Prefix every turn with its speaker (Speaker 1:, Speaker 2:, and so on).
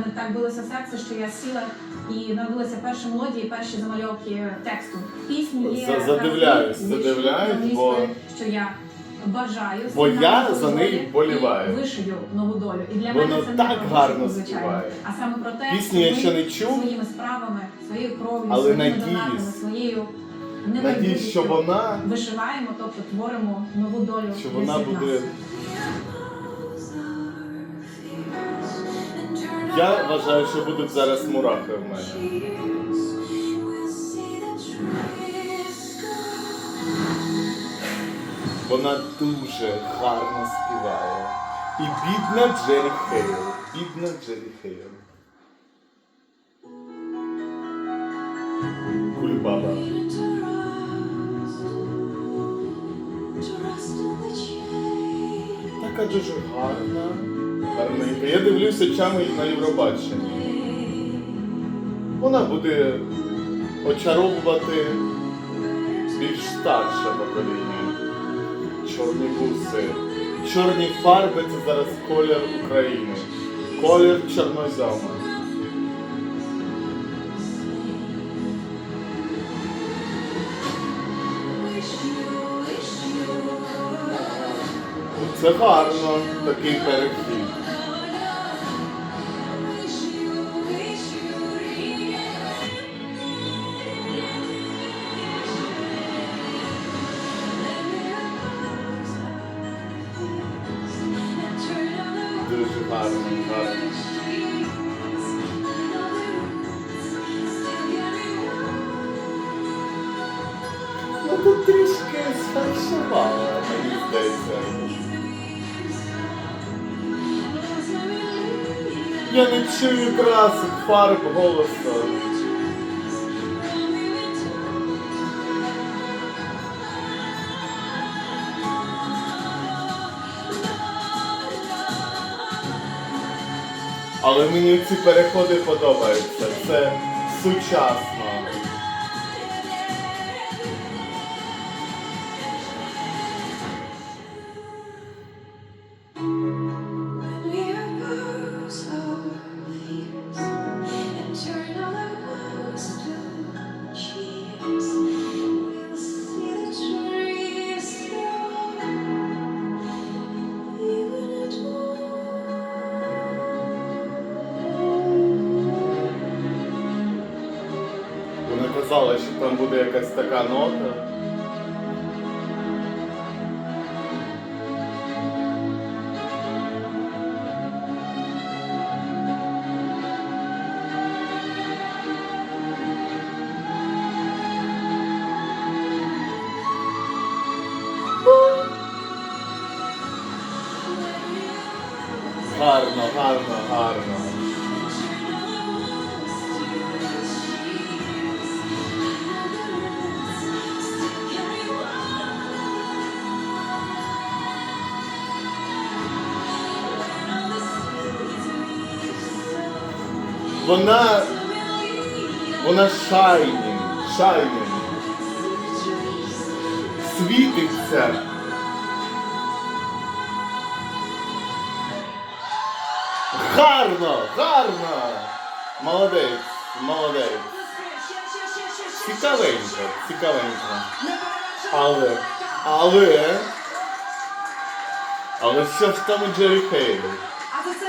Speaker 1: мене так билося серце, що я сіла і навелася перші мелодії, перші замальовки тексту. Пісні є
Speaker 2: За- задивляюсь, задивляюсь, бо-
Speaker 1: що я бажаю
Speaker 2: Бо я за неї вболіваю.
Speaker 1: вишию нову долю. І для
Speaker 2: Воно
Speaker 1: мене це не
Speaker 2: так
Speaker 1: про
Speaker 2: гарно
Speaker 1: звичайно, а саме про те,
Speaker 2: Пісню я ще не чув,
Speaker 1: своїми справами, своєю кров'ю,
Speaker 2: але
Speaker 1: своїми
Speaker 2: надіюсь.
Speaker 1: донатами, своєю
Speaker 2: Надіюсь, що вона,
Speaker 1: вишиваємо, тобто творимо нову долю.
Speaker 2: що вона буде. Я вважаю, що будуть зараз мурахи в мене. Вона дуже гарно співає. І бідна Джері Хейл. Бідна Джері Хейл. Кульбаба. Така дуже гарна. Гарненька. Я дивлюся чами на Євробаченні. Вона буде очаровувати більш старше покоління. Чорні буси. Чорні фарби це зараз колір України. Колір чорнозьома. Це гарно, такий перехід. Ну. Я не чую красок, фарб, голосу. Але мені ці переходи подобаються. Це сучасно. Вона казала, що там буде якась така нота. Гарно, гарно, гарно. Вона. Вона шайнінг, шайнінг. Світиться. Гарно, гарно. Молодець, молодець. Цікавенько, цікавенько. Але, але, але що ж там у Джері
Speaker 1: це